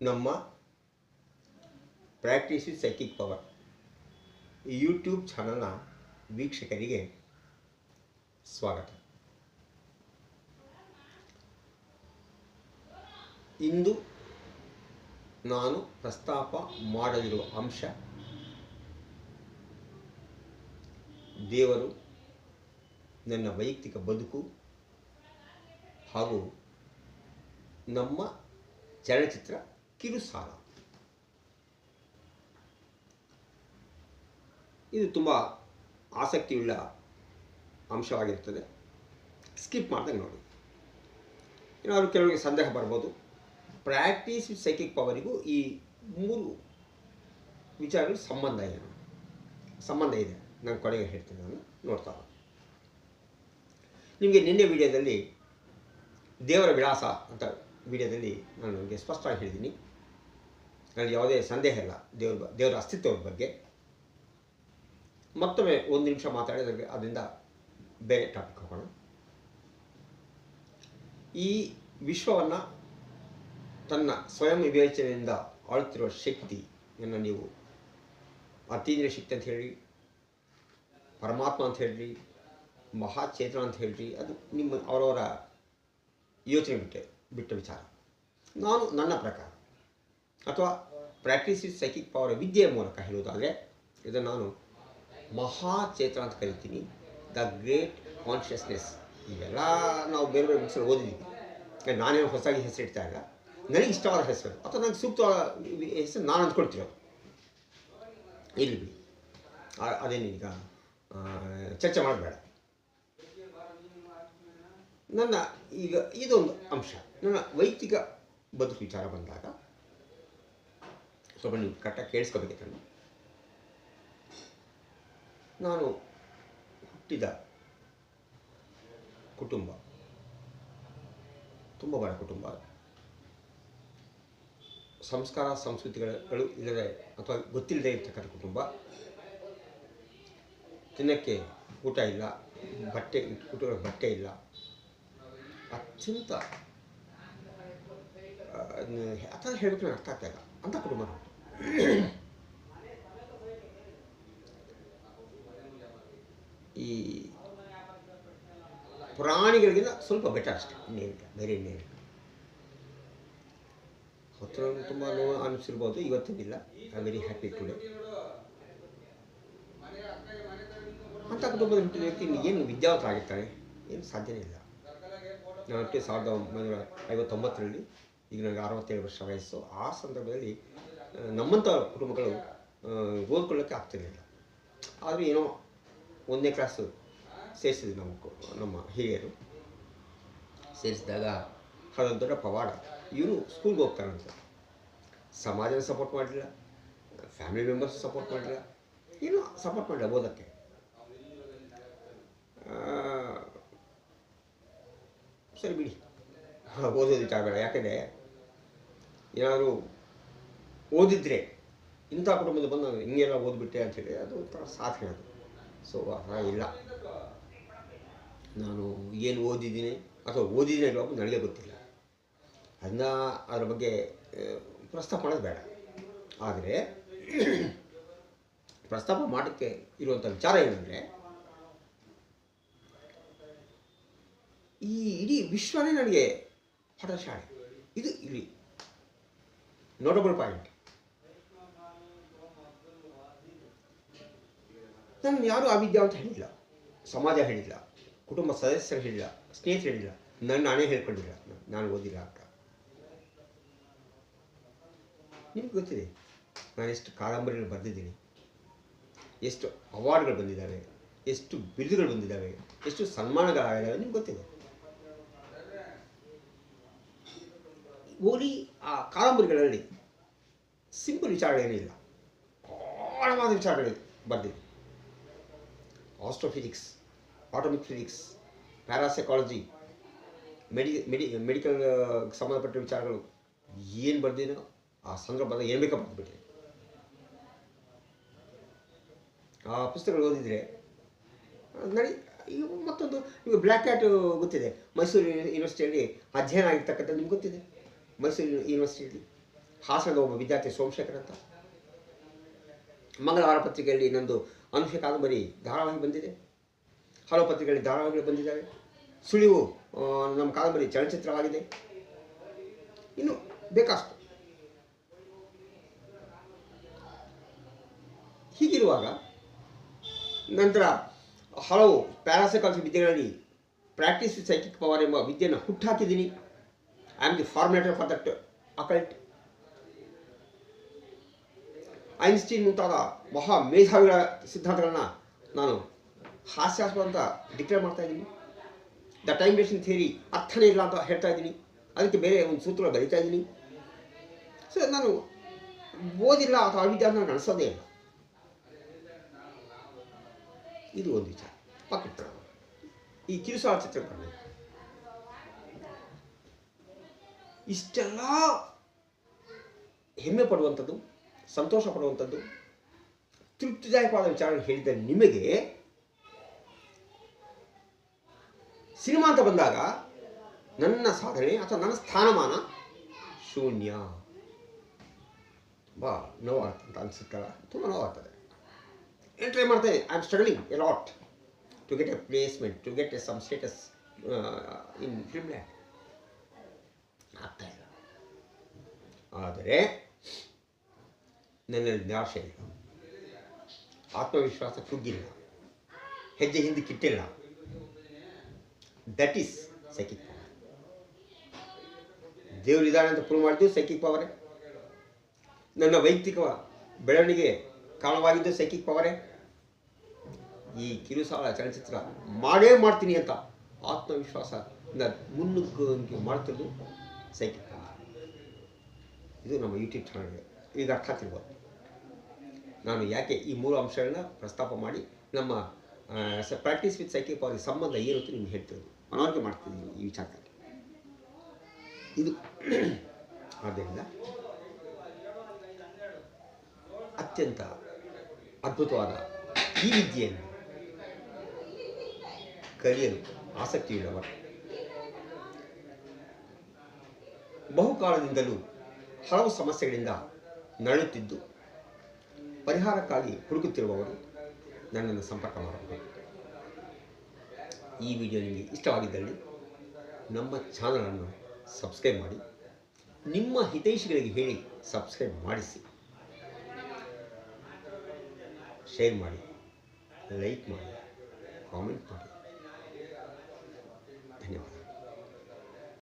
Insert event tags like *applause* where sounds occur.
ನಮ್ಮ practice with psychic power YouTube ಚಾನಲ್ನ ವೀಕ್ಷಕರಿಗೆ ಸ್ವಾಗತ. ಇಂದು ನಾನು ಪ್ರಸ್ತಾಪ ಮಾಡಲಿರುವ ಅಂಶ ದೇವರು ನನ್ನ ವೈಯಕ್ತಿಕ ಬದುಕು ಹಾಗೂ ನಮ್ಮ ಚಲನಚಿತ್ರ ಕಿರುಸಾಲ ಇದು ತುಂಬ ಆಸಕ್ತಿಯುಳ್ಳ ಅಂಶವಾಗಿರ್ತದೆ. ಸ್ಕಿಪ್ ಮಾಡ್ದಂಗೆ ನೋಡಿ. ಏನಾದರೂ ಕೆಲವರಿಗೆ ಸಂದೇಹ ಬರ್ಬೋದು. ಪ್ರಾಕ್ಟೀಸ್ ವಿತ್ ಸೈಕಿಕ್ ಪವರಿಗೂ ಈ ಮೂರು ವಿಚಾರಗಳು ಸಂಬಂಧ ಏನು ಸಂಬಂಧ ಇದೆ. ನಾನು ಕೊನೆಗೆ ಹೇಳ್ತೀನಿ ನಾನು ನೋಡ್ತಾ. ನಿಮಗೆ ನಿನ್ನೆ ವಿಡಿಯೋದಲ್ಲಿ ದೇವರ ವಿಳಾಸ ಅಂತ ವಿಡಿಯೋದಲ್ಲಿ ನಾನು ನಿಮಗೆ ಸ್ಪಷ್ಟವಾಗಿ ಹೇಳಿದ್ದೀನಿ. ನನಗೆ ಯಾವುದೇ ಸಂದೇಹ ಇಲ್ಲ. ದೇವ್ರ ದೇವರ ಅಸ್ತಿತ್ವದ ಬಗ್ಗೆ. ಮತ್ತೊಮ್ಮೆ ಒಂದು ನಿಮಿಷ ಮಾತಾಡಿದ್ರೆ ಅದರಿಂದ ಬೇರೆ ಟಾಪಿಕ್ ಹೋಗೋಣ. ಈ ವಿಶ್ವವನ್ನು ತನ್ನ ಸ್ವಯಂ ವಿವೇಚನೆಯಿಂದ ಆಳುತ್ತಿರುವ ಶಕ್ತಿಯನ್ನು ನೀವು ಅತೀಂದ್ರಿಯ ಶಕ್ತಿ ಅಂತ ಹೇಳಿ ಪರಮಾತ್ಮ ಅಂತ ಹೇಳ್ರಿ, ಮಹಾಚೇತನ ಅಂತ ಹೇಳ್ರಿ, ಅದು ನಿಮ್ಮ ಅವರವರ ಯೋಚನೆ ಬಿಟ್ಟೆ. ಬಿಟ್ಟ ವಿಚಾರ. ನಾನು ನನ್ನ ಪ್ರಕಾರ ಅಥವಾ ಪ್ರಾಕ್ಟೀಸ್ ಇಸ್ ಸೈಕಿಕ್ ಪವರ್ ವಿದ್ಯೆಯ ಮೂಲಕ ಹೇಳುವುದಾದರೆ ಇದನ್ನು ನಾನು ಮಹಾಚೇತನ ಅಂತ ಕರಿತೀನಿ. ದ ಗ್ರೇಟ್ ಕಾನ್ಷಿಯಸ್ನೆಸ್ ಇವೆಲ್ಲ ನಾವು ಬೇರೆ ಬೇರೆ ಬುಕ್ಸಲ್ಲಿ ಓದಿದ್ದೀವಿ ನಾನೇನು ಹೊಸದಾಗಿ ಹೆಸರಿಡ್ತಾ ಇಲ್ಲ. ನನಗೆ ಇಷ್ಟವಾದ ಹೆಸರು ಅಥವಾ ನನಗೆ ಸೂಕ್ತವಾದ ಹೆಸರು ನಾನು ಅಂದ್ಕೊಳ್ತಿರೋದು ಆ- ಅದೇನೀಗ ಚರ್ಚೆ ಮಾಡಬೇಡ. ನನ್ನ ಈಗ ಇದೊಂದು ಅಂಶ. ನನ್ನ ವೈಯಕ್ತಿಕ ಬದುಕು ವಿಚಾರ ಬಂದಾಗ, ಸ್ವಲ್ಪ ನೀವು ಕರೆಕ್ಟಾಗಿ ಕೇಳಿಸ್ಕೋಬೇಕಿತ್ತು ನಾನು ಹುಟ್ಟಿದ ಕುಟುಂಬ, ತುಂಬ ಬಡ ಕುಟುಂಬ. ಸಂಸ್ಕಾರ, ಸಂಸ್ಕೃತಿಗಳು ಇಲ್ಲದೆ ಅಥವಾ ಗೊತ್ತಿಲ್ಲದೆ ಇರ್ತಕ್ಕಂಥ ಕುಟುಂಬ. ತಿನ್ನಕ್ಕೆ ಊಟ ಇಲ್ಲ, ಬಟ್ಟೆ ಕುಟುಂಬ ಬಟ್ಟೆ ಇಲ್ಲ. ಅತ್ಯಂತ ಆ ನನಗೆ ಅರ್ಥ ಆಗ್ತಾ ಇಲ್ಲ ಕುಟುಂಬ. ಈ ಪ್ರಾಣಿಗಳಿಗಿಂತ ಸ್ವಲ್ಪ ಬೆಟರ್ ಅಷ್ಟೇ ಇನ್ನೇನಿಲ್ಲ ಬೇರೆ ಇನ್ನೇನಿಲ್ಲ ಹತ್ರ ತುಂಬ ನೋವು ಅನಿಸಿರ್ಬೋದು ಇವತ್ತಿಗಿಲ್ಲ ಐ ವೆರಿ ಹ್ಯಾಪಿ ಟುಡೇ ಅಂಥ ಕುಟುಂಬದ ವ್ಯಕ್ತಿ ಏನು ವಿದ್ಯಾವಂತರಾಗಿರ್ತಾನೆ ಏನು ಸಾಧ್ಯನೇ ಇಲ್ಲ ನಾನು ಹುಟ್ಟಿ ಸಾವಿರದ ಒಂಬೈನೂರ ಐವತ್ತೊಂಬತ್ತರಲ್ಲಿ, ಈಗ ನನಗೆ ಅರವತ್ತೇಳು ವರ್ಷ ವಯಸ್ಸು. ಆ ಸಂದರ್ಭದಲ್ಲಿ ನಮ್ಮಂಥ ಕುಟುಂಬಗಳು ಓದ್ಕೊಳ್ಳೋಕ್ಕೆ ಆಗ್ತಿರಲಿಲ್ಲ. ಆದರೆ ಏನೋ ಒಂದನೇ ಕ್ಲಾಸು ಸೇರಿಸಿದ್ವಿ ನಮ್ಮ ನಮ್ಮ ಹಿರಿಯರು. ಸೇರಿಸಿದಾಗ ಅದೊಂದು ದೊಡ್ಡ ಪವಾಡ. ಇವರು ಸ್ಕೂಲ್ಗೆ ಹೋಗ್ತಾರಂತ. ಸಮಾಜನ ಸಪೋರ್ಟ್ ಮಾಡಲಿಲ್ಲ ಫ್ಯಾಮಿಲಿ ಮೆಂಬರ್ಸ್ ಸಪೋರ್ಟ್ ಮಾಡಲಿಲ್ಲ. ಏನೋ ಸಪೋರ್ಟ್ ಮಾಡಲಿಲ್ಲ ಓದೋಕ್ಕೆ. ಸರಿ ಬಿಡಿ. ಓದೋದು ವಿಚಾರ ಯಾಕೆಂದರೆ ಏನಾದರೂ ಓದಿದ್ರೆ ಇಂಥ ಕುಟುಂಬದ ಬಂದು ಹಿಂಗೆಲ್ಲ ಓದ್ಬಿಟ್ಟೆ ಅಂತೇಳಿ ಅದು ಸಾಧನೆ ಅದು. ಸೊ ಆ ಇಲ್ಲ ನಾನು ಏನು ಓದಿದ್ದೀನಿ ಅಥವಾ ಓದಿದ್ದೀನಿ ಇಲ್ವಾ ನನಗೆ ಗೊತ್ತಿಲ್ಲ. ಅದನ್ನ ಅದ್ರ ಬಗ್ಗೆ ಪ್ರಸ್ತಾಪ ಮಾಡೋದು ಬೇಡ. ಆದರೆ ಪ್ರಸ್ತಾಪ ಮಾಡೋಕ್ಕೆ ಇರುವಂಥ ವಿಚಾರ ಏನಂದರೆ ಈ ಇಡೀ ವಿಶ್ವನೇ ನನಗೆ ಪಾಠಶಾಲೆ. ಇದು ಇಲ್ಲಿ ನೋಟಬಲ್ ಪಾಯಿಂಟ್ ನನ್ನ ಯಾರೂ ಅವಿದ್ಯಾ ಅಂತ ಹೇಳಿಲ್ಲ. ಸಮಾಜ ಹೇಳಿಲ್ಲ. ಕುಟುಂಬ ಸದಸ್ಯರು ಹೇಳಿಲ್ಲ. ಸ್ನೇಹಿತರು ಹೇಳಿಲ್ಲ. ನನ್ನ ನಾನೇ ಹೇಳ್ಕೊಂಡಿಲ್ಲ. ನಾನು ಓದಿಲ್ಲ ಅಂತ. ನಿಮ್ಗೆ ಗೊತ್ತಿದೆ, ನಾನು ಎಷ್ಟು ಕಾದಂಬರಿಗಳು ಬರೆದಿದ್ದೀನಿ, ಎಷ್ಟು ಅವಾರ್ಡ್ಗಳು ಬಂದಿದ್ದಾವೆ, ಎಷ್ಟು ಬಿರುದುಗಳು ಬಂದಿದ್ದಾವೆ, ಎಷ್ಟು ಸನ್ಮಾನಗಳಾಗಿದ್ದಾವೆ, ನಿಮ್ಗೆ ಗೊತ್ತಿದೆ. ಓಲಿ ಆ ಕಾದಂಬರಿಗಳಲ್ಲಿ ಸಿಂಪಲ್ ವಿಚಾರಗಳೇನಿಲ್ಲ. ಆಳವಾದ ವಿಚಾರಗಳು ಬರೆದಿದೆ ಆಸ್ಟ್ರೋಫಿಸಿಕ್ಸ್ ಆಟೋಮಿಕ್ ಫಿಸಿಕ್ಸ್ ಪ್ಯಾರಾಸೈಕಾಲಜಿ ಮೆಡಿ ಮೆಡಿ ಮೆಡಿಕಲ್ ಸಂಬಂಧಪಟ್ಟ ವಿಚಾರಗಳು ಏನು ಬರ್ದಿನೋ ಆ ಸಂದರ್ಭದ ಏನು ಬೇಕೋ ಬರೆದ್ಬಿಟ್ಟೆ ಆ ಪುಸ್ತಕಗಳು ಓದಿದರೆ, ನಡಿ ಈಗ ಮತ್ತೊಂದು ಈಗ ಬ್ಲ್ಯಾಕ್ ಕ್ಯಾಟ್ ಗೊತ್ತಿದೆ. ಮೈಸೂರು ಯೂನಿವರ್ಸಿಟಿಯಲ್ಲಿ ಅಧ್ಯಯನ ಆಗಿರ್ತಕ್ಕಂಥ ನಿಮ್ಗೆ ಗೊತ್ತಿದೆ. ಮೈಸೂರು ಯೂನಿವರ್ಸಿಟಿಯಲ್ಲಿ ಹಾಸನದ ಒಬ್ಬ ವಿದ್ಯಾರ್ಥಿ ಸೋಮಶೇಖರ್ ಅಂತ ಮಂಗಳವಾರ ಪತ್ರಿಕೆಯಲ್ಲಿ ನಂದು ಅನುಷ ಕಾದಂಬರಿ ಧಾರಾವಾಹಿ ಬಂದಿದೆ. ಹಲವು ಪತ್ರಿಕೆಗಳಲ್ಲಿ ಧಾರಾವಾಹಿಗಳು ಬಂದಿದ್ದಾವೆ. ಸುಳಿವು ನಮ್ಮ ಕಾದಂಬರಿ ಚಲನಚಿತ್ರವಾಗಿದೆ. ಇನ್ನು ಬೇಕಷ್ಟು. ಹೀಗಿರುವಾಗ ನಂತರ ಹಲವು ಪ್ಯಾರಾಸೈಕಾಲಜಿ ವಿದ್ಯೆಗಳಲ್ಲಿ ಪ್ರಾಕ್ಟೀಸ್ ಸೈಕಿಕ್ ಪವರ್ ಎಂಬ ವಿದ್ಯೆಯನ್ನು ಹುಟ್ಟಾಕಿದ್ದೀನಿ. I am the formatter for that occult Einstein ಮುಂತಾದ ಮಹಾ ಮೇಧಾವಿಗಳ ಸಿದ್ಧಾಂತಗಳನ್ನು ನಾನು ಹಾಸ್ಯಾಸ್ಪದ ಅಂತ ಡಿಕ್ಲೇರ್ ಮಾಡ್ತಾ ಇದ್ದೀನಿ. ದ ಟೈಮ್ ಬೇಷನ್ ಥಿಯರಿ ಅರ್ಥನೇ ಇಲ್ಲ ಅಂತ ಹೇಳ್ತಾ ಇದ್ದೀನಿ. ಅದಕ್ಕೆ ಬೇರೆ ಒಂದು ಸೂತ್ರ ಬರಿತಾ ಇದ್ದೀನಿ. ಸೊ ನಾನು ಓದಿಲ್ಲ ಅಥವಾ ಅವಿದ್ಯೆ ನಡೆಸೋದೇ ಇಲ್ಲ. ಇದು ಒಂದು ವಿಚಾರ. ಪಾಕೆಟ್ ಈ ಕಿರುಸಾಳ ಚಿತ್ರಕರಣ ಇಷ್ಟೆಲ್ಲ ಹೆಮ್ಮೆ ಪಡುವಂಥದ್ದು, ಸಂತೋಷ ಪಡುವಂಥದ್ದು, ತೃಪ್ತಿದಾಯಕವಾದ ವಿಚಾರ ಹೇಳಿದ ನಿಮಗೆ. ಸಿನಿಮಾ ಅಂತ ಬಂದಾಗ ನನ್ನ ಸಾಧನೆ ಅಥವಾ ನನ್ನ ಸ್ಥಾನಮಾನ ಶೂನ್ಯ. ಬಾ, ನೋವಾಗ್ತದೆ ಅಂತ ಅನಿಸುತ್ತಲ್ಲ, ತುಂಬ ನೋವಾಗ್ತದೆ. ಏನು ಟ್ರೈ ಮಾಡ್ತೇನೆ I am struggling a lot to get a placement to get a some status in film land ಆಗ್ತಾ ಇಲ್ಲ ಆದರೆ ನನ್ನಲ್ಲಿ ನಿರಾಶೆ ಇಲ್ಲ. ಆತ್ಮವಿಶ್ವಾಸ ಕುಗ್ಗಿಲ್ಲ. ಹೆಜ್ಜೆ ಹಿಂದೆ ಕಿಟ್ಟಿಲ್ಲ. ದಟ್ ಈಸ್ ಸೈಕಿಕ್ ಪವರ್ ದೇವರಿದ್ದಾನೆ ಅಂತ ಪ್ರೂವ್ ಮಾಡಿದ್ದು ಸೈಕಿಕ್ ಪವರೇ ನನ್ನ ವೈಯಕ್ತಿಕ ಬೆಳವಣಿಗೆ ಕಾರಣವಾಗಿದ್ದು ಸೈಕಿಕ್ ಪವರೇ ಈ ಕಿರುಸಾಲ ಚಲನಚಿತ್ರ ಮಾಡೇ ಮಾಡ್ತೀನಿ ಅಂತ ಆತ್ಮವಿಶ್ವಾಸ ಮುನ್ನುಗ್ಗಿ ಮಾಡ್ತಿರೋದು ಸೈಕಿಕ್ ಪವರ್ ಇದು ನಮ್ಮ ಯೂಟ್ಯೂಬ್ ಚಾನಲ್ಗೆ. ಇದು ಅರ್ಥ ಆಗ್ತಿರ್ಬೋದು ನಾನು ಯಾಕೆ ಈ ಮೂರು ಅಂಶಗಳನ್ನ ಪ್ರಸ್ತಾಪ ಮಾಡಿ ನಮ್ಮ ಪ್ರಾಕ್ಟೀಸ್ ವಿತ್ ಸೈಕಿಕ್ ಪವರ್ ಸಂಬಂಧ ಏನು ಅಂತ ನಿಮ್ಗೆ ಹೇಳ್ತಿರೋದು ಮನವರಿಕೆ ಮಾಡ್ತಿದ್ದೀನಿ ಈ ವಿಚಾರದಲ್ಲಿ. ಇದು *clears throat* ಆದ್ದರಿಂದ ಅತ್ಯಂತ ಅದ್ಭುತವಾದ ಈ ವಿದ್ಯೆಯನ್ನು ಕಲಿಯಲು ಆಸಕ್ತಿಯುಳ್ಳವರು ಬಹುಕಾಲದಿಂದಲೂ ಹಲವು ಸಮಸ್ಯೆಗಳಿಂದ ನರಳುತ್ತಿದ್ದು, ಪರಿಹಾರಕ್ಕಾಗಿ ಹುಡುಕುತ್ತಿರುವವರು ನನ್ನನ್ನು ಸಂಪರ್ಕ ಮಾಡಬಹುದು. ಈ ವಿಡಿಯೋ ನಿಮಗೆ ಇಷ್ಟವಾಗಿದ್ದಲ್ಲಿ ನಮ್ಮ ಚಾನಲನ್ನು ಸಬ್ಸ್ಕ್ರೈಬ್ ಮಾಡಿ, ನಿಮ್ಮ ಹಿತೈಷಿಗಳಿಗೆ ಹೇಳಿ ಸಬ್ಸ್ಕ್ರೈಬ್ ಮಾಡಿಸಿ. ಶೇರ್ ಮಾಡಿ, ಲೈಕ್ ಮಾಡಿ, ಕಾಮೆಂಟ್ ಮಾಡಿ.